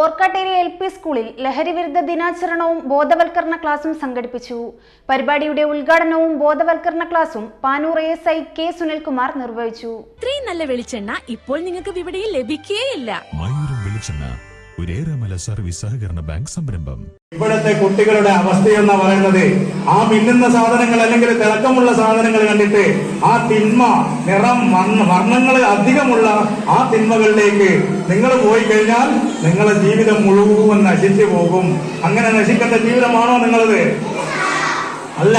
Orkkatteri L P സ്കൂളിൽ ലഹരിവിരുദ്ധ ദിനാചരണവും ബോധവൽക്കരണ ക്ലാസും സംഘടിപ്പിച്ചു. പരിപാടിയുടെ ഉദ്ഘാടനവും ബോധവൽക്കരണ ക്ലാസും Panoor S I K Sunilkumar നിർവഹിച്ചു. ഇത്രയും നല്ല വെളിച്ചെണ്ണ ഇപ്പോൾ നിങ്ങൾക്ക് വിപണിയിൽ ലഭിക്കുകയില്ല വെളിച്ചെണ്ണ ഒരേറെമല സർവീസ് സഹകരണ ബാങ്ക് സംരംഭം. ഇപ്പോഴത്തെ കുട്ടികളുടെ അവസ്ഥ എന്ന് പറയുന്നത് ആ മിന്നുന്ന സാധനങ്ങൾ അല്ലെങ്കിൽ തിളക്കമുള്ള സാധനങ്ങൾ കണ്ടിട്ട് ആ തിന്മ നിറം വർണ വർണങ്ങൾ അധികമുള്ള ആ തിന്മകളിലേക്ക് നിങ്ങൾ പോയി കഴിഞ്ഞാൽ നിങ്ങളുടെ ജീവിതം മുഴുവൻ നശിച്ചു പോകും. അങ്ങനെ നശിക്കേണ്ട ജീവിതമാണോ നിങ്ങളത്? അല്ല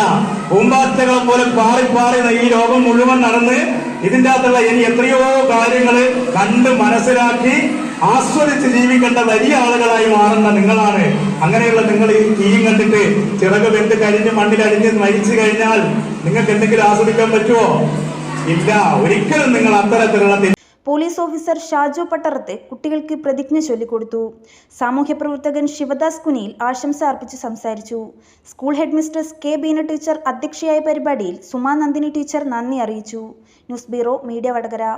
പൂമ്പാറ്റകളെ പോലെ പാറി പാറി ഈ ലോകം മുഴുവൻ നടന്ന് ഇതിന്റെ അകത്തുള്ള ഇനി എത്രയോ കാര്യങ്ങൾ കണ്ട് മനസ്സിലാക്കി ആസ്വദിച്ച് ജീവിക്കേണ്ട വലിയ ആളുകളായി മാറുന്ന നിങ്ങളാണ്. അങ്ങനെയുള്ള നിങ്ങൾ തീയും കണ്ടിട്ട് ചിറക് വെന്ത് കരിഞ്ഞ് മണ്ണിലടിഞ്ഞ് മരിച്ചു കഴിഞ്ഞാൽ നിങ്ങൾക്ക് എന്തെങ്കിലും ആസ്വദിക്കാൻ പറ്റുമോ? ഇല്ല. ഒരിക്കലും നിങ്ങൾ അത്തരത്തിലുള്ള പോലീസ് ഓഫീസർ ഷാജു പട്ടറത്ത് കുട്ടികൾക്ക് പ്രതിജ്ഞ ചൊല്ലിക്കൊടുത്തു. സാമൂഹ്യ പ്രവർത്തകൻ ശിവദാസ് കുനിയിൽ ആശംസ അർപ്പിച്ച് സംസാരിച്ചു. School head mistress K Beena teacher അധ്യക്ഷയായ പരിപാടിയിൽ സുമാ നന്ദിനി ടീച്ചർ നന്ദി അറിയിച്ചു. News bureau media Vadakara.